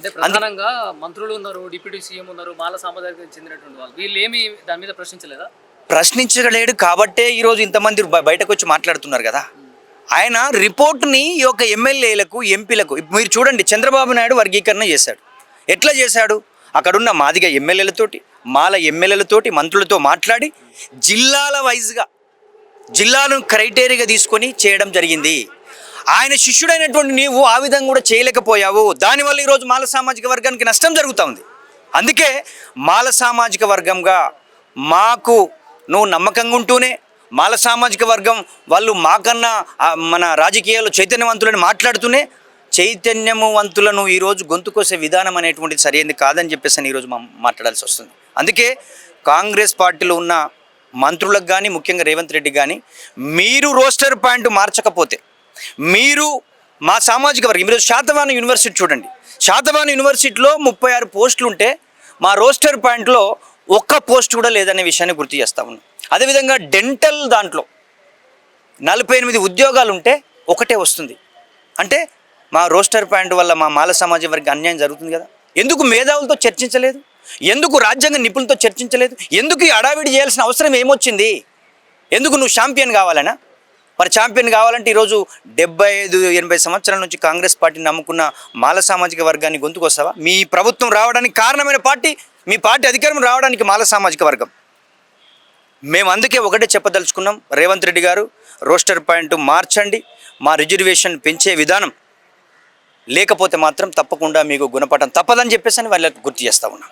అంటే ప్రధానంగా మంత్రులు ఉన్నారు డిప్యూటీ సీఎం ఉన్నారు మాల సామాజిక చెందినటువంటి వాళ్ళు. వీళ్ళు ఏమి దాని మీద ప్రశ్నించలేదా? ప్రశ్నించలేడు కాబట్టే ఈరోజు ఇంతమంది బయటకు వచ్చి మాట్లాడుతున్నారు కదా. ఆయన రిపోర్ట్ని ఈ యొక్క ఎమ్మెల్యేలకు ఎంపీలకు మీరు చూడండి చంద్రబాబు నాయుడు వర్గీకరణ చేశాడు. ఎట్లా చేశాడు? అక్కడున్న మాదిగ ఎమ్మెల్యేలతోటి మాల ఎమ్మెల్యేలతోటి మంత్రులతో మాట్లాడి జిల్లాల వైజ్గా జిల్లాను క్రైటీరియాగా తీసుకొని చేయడం జరిగింది. ఆయన శిష్యుడైనటువంటి నీవు ఆ విధంగా కూడా చేయలేకపోయావు. దానివల్ల ఈరోజు మాల సామాజిక వర్గానికి నష్టం జరుగుతూ ఉంది అందుకే మాల సామాజిక వర్గంగా మాకు నువ్వు నమ్మకంగా ఉంటూనే మాల సామాజిక వర్గం వాళ్ళు మాకన్నా మన రాజకీయాల్లో చైతన్యవంతులని మాట్లాడుతూనే చైతన్యవంతులను ఈరోజు గొంతుకోసే విధానం అనేటువంటిది సరైనది కాదని చెప్పేసి అని ఈరోజు మాట్లాడాల్సి వస్తుంది. అందుకే కాంగ్రెస్ పార్టీలో ఉన్న మంత్రులకు కానీ ముఖ్యంగా రేవంత్ రెడ్డి కానీ మీరు రోస్టర్ పాయింట్ మార్చకపోతే మీరు మా సామాజిక వర్గం. మీరు శాతవాన యూనివర్సిటీ చూడండి. శాతవాన యూనివర్సిటీలో ముప్పై ఆరు పోస్టులు ఉంటే మా రోస్టర్ పాయింట్లో ఒక్క పోస్ట్ కూడా లేదనే విషయాన్ని గుర్తు చేస్తా ఉన్నాం. అదేవిధంగా డెంటల్ దాంట్లో నలభై ఎనిమిది ఉద్యోగాలు ఉంటే ఒకటే వస్తుంది. అంటే మా రోస్టర్ పాయింట్ వల్ల మా మాల సమాజం వారికి అన్యాయం జరుగుతుంది కదా. ఎందుకు మేధావులతో చర్చించలేదు? ఎందుకు రాజ్యాంగ నిపుణులతో చర్చించలేదు? ఎందుకు ఈ అడావిడి చేయాల్సిన అవసరం ఏమొచ్చింది? ఎందుకు నువ్వు ఛాంపియన్ కావాలనా? మరి ఛాంపియన్ కావాలంటే ఈరోజు డెబ్బై ఐదు ఎనభై సంవత్సరాల నుంచి కాంగ్రెస్ పార్టీని నమ్ముకున్న మాల సామాజిక వర్గాన్ని గొంతుకొస్తావా? మీ ప్రభుత్వం రావడానికి కారణమైన పార్టీ మీ పార్టీ అధికారం రావడానికి మాల సామాజిక వర్గం. మేము అందుకే ఒకటే చెప్పదలుచుకున్నాం రేవంత్ రెడ్డి గారు రోస్టర్ పాయింట్ మార్చండి మా రిజర్వేషన్ పెంచే విధానం. లేకపోతే మాత్రం తప్పకుండా మీకు గుణపటం తప్పదని చెప్పేసి అని వాళ్ళకి గుర్తు చేస్తా ఉన్నాం.